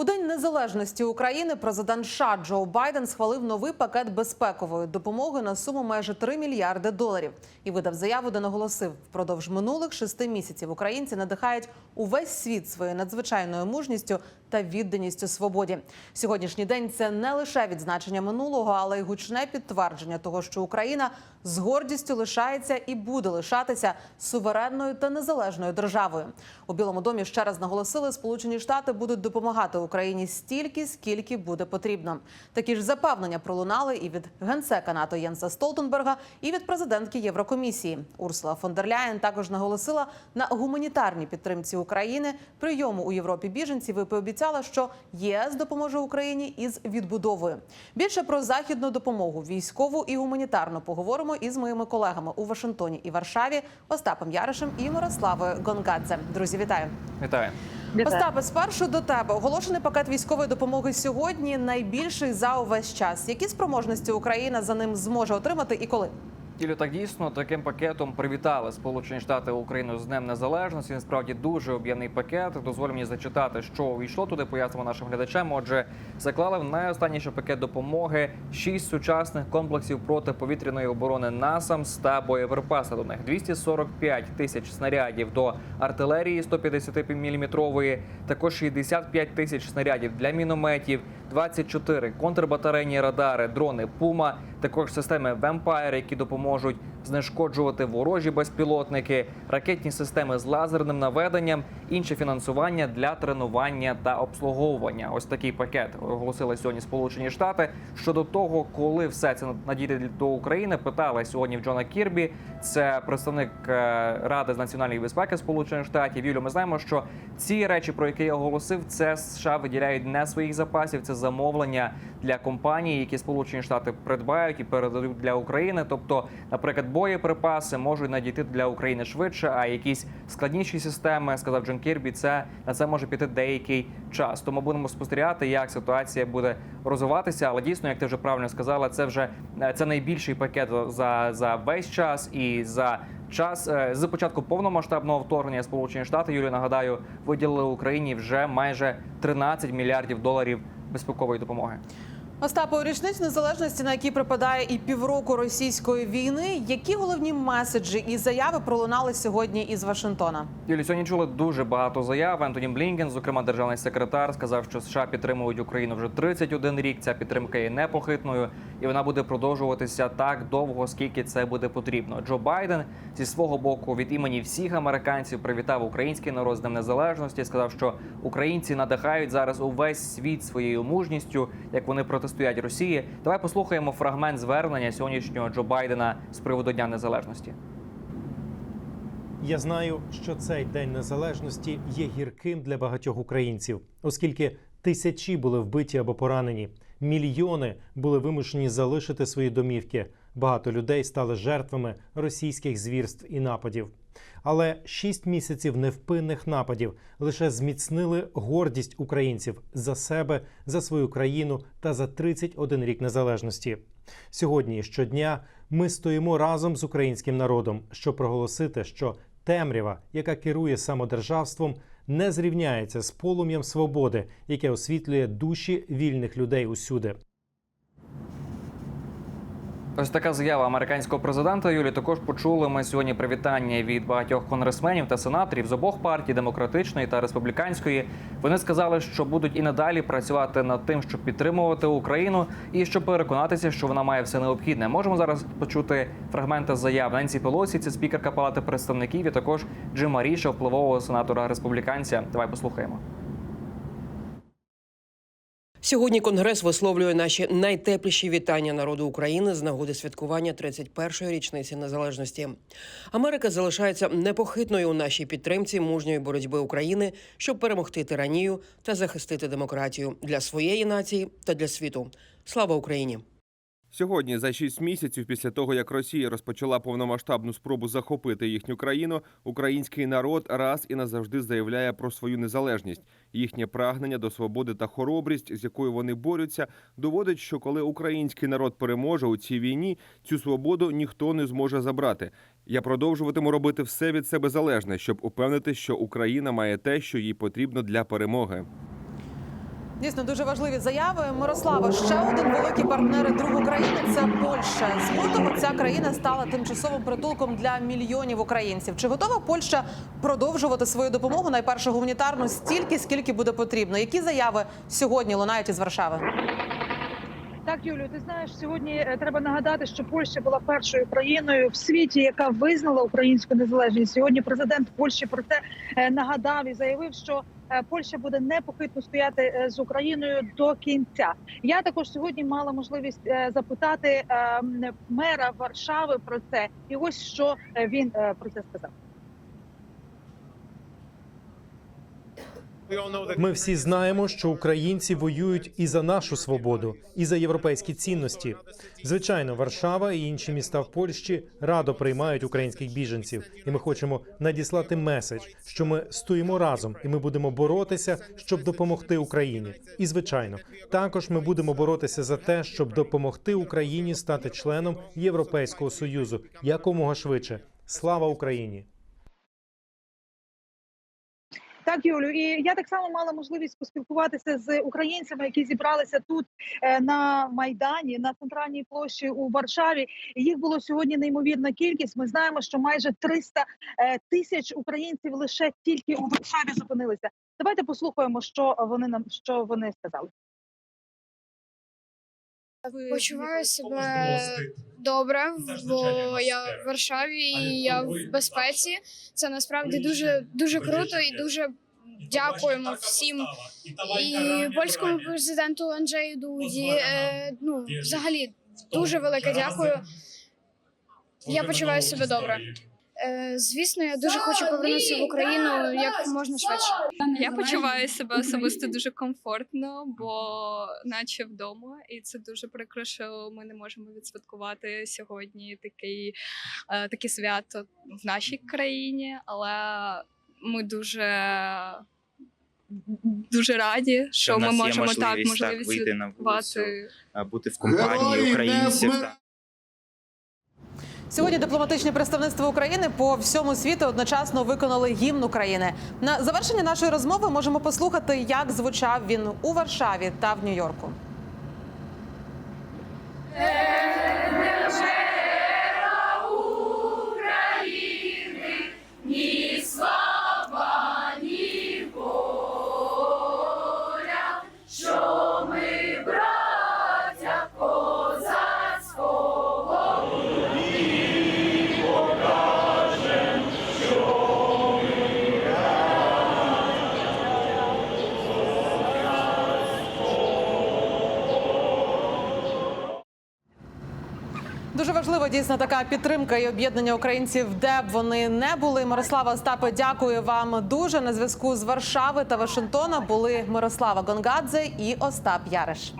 У день незалежності України президент США Джо Байден схвалив новий пакет безпекової допомоги на суму майже 3 мільярди доларів і видав заяву, де наголосив, впродовж минулих шести місяців українці надихають увесь світ своєю надзвичайною мужністю та відданістю свободі. Сьогоднішній день це не лише відзначення минулого, але й гучне підтвердження того, що Україна з гордістю лишається і буде лишатися суверенною та незалежною державою. У Білому домі ще раз наголосили, Сполучені Штати будуть допомагати Україні стільки, скільки буде потрібно. Такі ж запевнення пролунали і від генсека НАТО Єнса Столтенберга, і від президентки Єврокомісії Урсула фон дер Ляєн також наголосила на гуманітарній підтримці України, прийому у Європі біженців і пообіцяла, що єС допоможе Україні із відбудовою. Більше про західну допомогу, військову і гуманітарну поговоримо із моїми колегами у Вашингтоні і Варшаві Остапом Яришем і Мирославою Гонгадзе. Друзі, вітаю! Вітаю. Остапе, спершу до тебе оголошений пакет військової допомоги сьогодні найбільший за увесь час. Які спроможності Україна за ним зможе отримати і коли? Ілю, так дійсно таким пакетом привітали Сполучені Штати Україну з Днем Незалежності. Він справді дуже об'ємний пакет. Дозволь мені зачитати, що увійшло туди. Пояснимо нашим глядачам. Отже, заклали в найостанніший пакет допомоги шість сучасних комплексів протиповітряної оборони НАСАМС та боєприпаси до них 245 тисяч снарядів до артилерії 150 мм, також 65 тисяч снарядів для мінометів, 24 контрбатарейні радари, дрони Пума, також системи Vampire, які допоможуть знешкоджувати ворожі безпілотники, ракетні системи з лазерним наведенням, інше фінансування для тренування та обслуговування. Ось такий пакет оголосили сьогодні Сполучені Штати. Щодо того, коли все це надійде до України, питали сьогодні в Джона Кірбі. Це представник е, Ради з національної безпеки Сполучених Штатів. Юлю, ми знаємо, що ці речі, про які я оголосив, це США виділяють не своїх запасів, це замовлення для компаній, які Сполучені Штати придбають і передадуть для України. Тобто, наприклад, боєприпаси можуть надійти для України швидше, а якісь складніші системи, сказав Джон Кірбі, це на це може піти деякий час. Тому будемо спостерігати, як ситуація буде розвиватися. Але дійсно, як ти вже правильно сказала, це вже е, це найбільший пакет за, за весь час і за. Час е, з початку повномасштабного вторгнення Сполучені Штати Юлію нагадаю виділили Україні вже майже 13 мільярдів доларів безпекової допомоги. Остапе, у річницю незалежності, на якій припадає і півроку російської війни, які головні меседжі і заяви пролунали сьогодні із Вашингтона? Юлі, сьогодні чули дуже багато заяв. Антоні Блінкен, зокрема державний секретар, сказав, що США підтримують Україну вже 31 рік. Ця підтримка є непохитною, і вона буде продовжуватися так довго, скільки це буде потрібно. Джо Байден зі свого боку від імені всіх американців привітав український народ з Днем Незалежності. Сказав, що українці надихають зараз увесь світ своєю мужністю, як вони протистоять Росії. Давай послухаємо фрагмент звернення сьогоднішнього Джо Байдена з приводу Дня Незалежності. Я знаю, що цей день незалежності є гірким для багатьох українців, оскільки тисячі були вбиті або поранені. Мільйони були вимушені залишити свої домівки. Багато людей стали жертвами російських звірств і нападів. Але шість місяців невпинних нападів лише зміцнили гордість українців за себе, за свою країну та за 31 рік незалежності. Сьогодні щодня ми стоїмо разом з українським народом, щоб проголосити, що темрява, яка керує самодержавством, не зрівняється з полум'ям свободи, яке освітлює душі вільних людей усюди. Ось така заява американського президента Юлі. Також почули ми сьогодні привітання від багатьох конгресменів та сенаторів з обох партій демократичної та республіканської. Вони сказали, що будуть і надалі працювати над тим, щоб підтримувати Україну і щоб переконатися, що вона має все необхідне. Можемо зараз почути фрагменти заяв Ненсі Пелосі, це спікерка Палати представників, і також Джима Ріша, впливового сенатора республіканця. Давай послухаємо. Сьогодні Конгрес висловлює наші найтепліші вітання народу України з нагоди святкування 31-ї річниці незалежності. Америка залишається непохитною у нашій підтримці мужньої боротьби України, щоб перемогти тиранію та захистити демократію для своєї нації та для світу. Слава Україні! Сьогодні, за шість місяців після того, як Росія розпочала повномасштабну спробу захопити їхню країну, український народ раз і назавжди заявляє про свою незалежність. Їхнє прагнення до свободи та хоробрість, з якою вони борються, доводить, що коли український народ переможе у цій війні, цю свободу ніхто не зможе забрати. Я продовжуватиму робити все від себе залежне, щоб упевнити, що Україна має те, що їй потрібно для перемоги. Дійсно дуже важливі заяви. Мирослава, ще один великий партнер друг України це Польща. З лютого ця країна стала тимчасовим притулком для мільйонів українців. Чи готова Польща продовжувати свою допомогу найпершу гуманітарну стільки, скільки буде потрібно? Які заяви сьогодні лунають із Варшави? Так, Юлю, ти знаєш, сьогодні е, треба нагадати, що Польща була першою країною в світі, яка визнала українську незалежність. Сьогодні президент Польщі про це е, нагадав і заявив, що Польща буде непохитно стояти е, з Україною до кінця. Я також сьогодні мала можливість е, запитати е, мера Варшави про це, і ось що е, він е, про це сказав. Ми всі знаємо, що українці воюють і за нашу свободу, і за європейські цінності. Звичайно, Варшава і інші міста в Польщі радо приймають українських біженців, і ми хочемо надіслати меседж, що ми стоїмо разом і ми будемо боротися, щоб допомогти Україні. І звичайно, також ми будемо боротися за те, щоб допомогти Україні стати членом Європейського союзу якомога швидше. Слава Україні! Так, Юлю, і я так само мала можливість поспілкуватися з українцями, які зібралися тут е, на майдані на центральній площі у Варшаві. Їх було сьогодні неймовірна кількість. Ми знаємо, що майже 300 е, тисяч українців лише тільки у Варшаві зупинилися. Давайте послухаємо, що вони нам що вони сказали. Почуваю себе добре, бо я в Варшаві і я в безпеці. Це насправді дуже дуже круто і дуже дякуємо всім і польському президенту Анджею Дуді. Е, ну, взагалі, дуже велике дякую. Я почуваю себе добре. Е, звісно, я дуже хочу повернутися в Україну як можна швидше. Я почуваю себе особисто дуже комфортно, бо наче вдома, і це дуже прикро, що ми не можемо відсвяткувати сьогодні такий, е, таке свято в нашій країні, але ми дуже. Дуже раді, що в ми можемо так можливість, так, вийти на вулицю. бути в компанії українців. Сьогодні дипломатичне представництво України по всьому світу одночасно виконали гімн України. На завершення нашої розмови можемо послухати, як звучав він у Варшаві та в Нью-Йорку. Дуже важлива дійсно така підтримка і об'єднання українців, де б вони не були. Мирослава Остапе, дякую вам дуже. На зв'язку з Варшави та Вашингтона були Мирослава Гонгадзе і Остап Яриш.